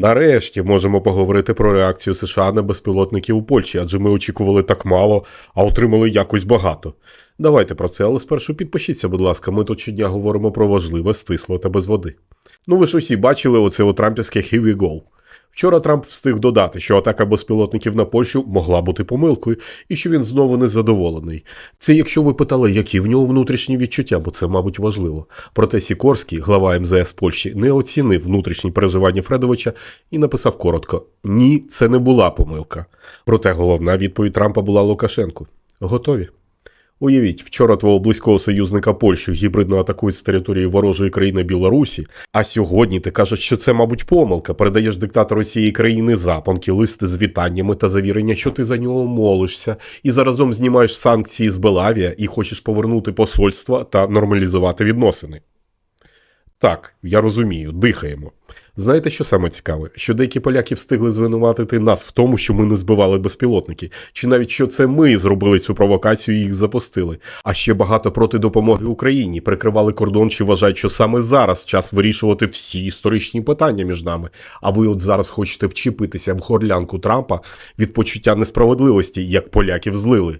Нарешті можемо поговорити про реакцію США на безпілотники у Польщі, адже ми очікували так мало, а отримали якось багато. Давайте про це, але спершу підпишіться, будь ласка, ми тут щодня говоримо про важливе, стисло та без води. Ну ви ж усі бачили оце у трампівське «Here we go». Вчора Трамп встиг додати, що атака безпілотників на Польщу могла бути помилкою, і що він знову незадоволений. Це якщо ви питали, які в нього внутрішні відчуття, бо це, мабуть, важливо. Проте Сікорський, глава МЗС Польщі, не оцінив внутрішні переживання Фредовича і написав коротко: Ні, це не була помилка. Проте головна відповідь Трампа була Лукашенку. Готові? Уявіть, вчора твого близького союзника Польщу гібридно атакують з території ворожої країни Білорусі, а сьогодні ти кажеш, що це, мабуть, помилка. Передаєш диктатору цієї країни запанки, листи з вітаннями та завірення, що ти за нього молишся, і заразом знімаєш санкції з Белавія і хочеш повернути посольства та нормалізувати відносини. Так, я розумію, дихаємо. Знаєте, що саме цікаве? Що деякі поляки встигли звинуватити нас в тому, що ми не збивали безпілотники, чи навіть що це ми зробили цю провокацію і їх запустили. А ще багато проти допомоги Україні прикривали кордон, чи вважають, що саме зараз час вирішувати всі історичні питання між нами. А ви от зараз хочете вчепитися в горлянку Трампа від почуття несправедливості, як поляків злили.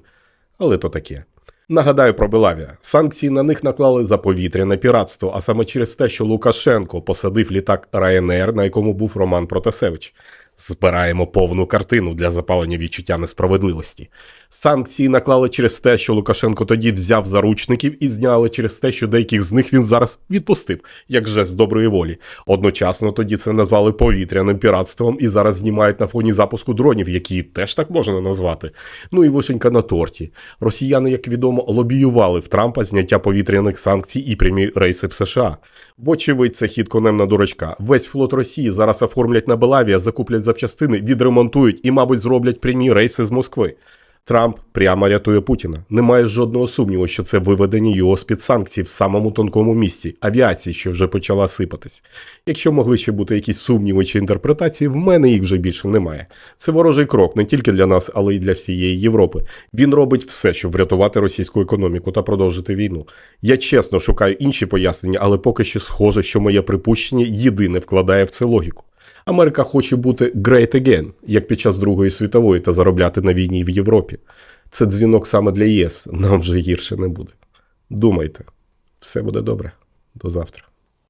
Але то таке. Нагадаю про Белавія. Санкції на них наклали за повітряне піратство, а саме через те, що Лукашенко посадив літак Ryanair, на якому був Роман Протасевич. Збираємо повну картину для запалення відчуття несправедливості. Санкції наклали через те, що Лукашенко тоді взяв заручників і зняли через те, що деяких з них він зараз відпустив, як жест доброї волі. Одночасно тоді це назвали повітряним піратством і зараз знімають на фоні запуску дронів, які теж так можна назвати. Ну і вишенька на торті. Росіяни, як відомо, лобіювали в Трампа зняття повітряних санкцій і прямі рейси в США. Вочевидь, це хід конем на дурачка. Весь флот Росії зараз оформлять на Белавія, закуплять запчастини, відремонтують і, мабуть, зроблять прямі рейси з Москви. Трамп прямо рятує Путіна. Немає жодного сумніву, що це виведення його з-під санкцій в самому тонкому місці авіації, що вже почала сипатись. Якщо могли ще бути якісь сумніви чи інтерпретації, в мене їх вже більше немає. Це ворожий крок не тільки для нас, але й для всієї Європи. Він робить все, щоб врятувати російську економіку та продовжити війну. Я чесно шукаю інші пояснення, але поки що схоже, що моє припущення єдине вкладає в це логіку. Америка хоче бути great again, як під час Другої світової, та заробляти на війні в Європі. Це дзвінок саме для ЄС. Нам вже гірше не буде. Думайте, все буде добре. До завтра.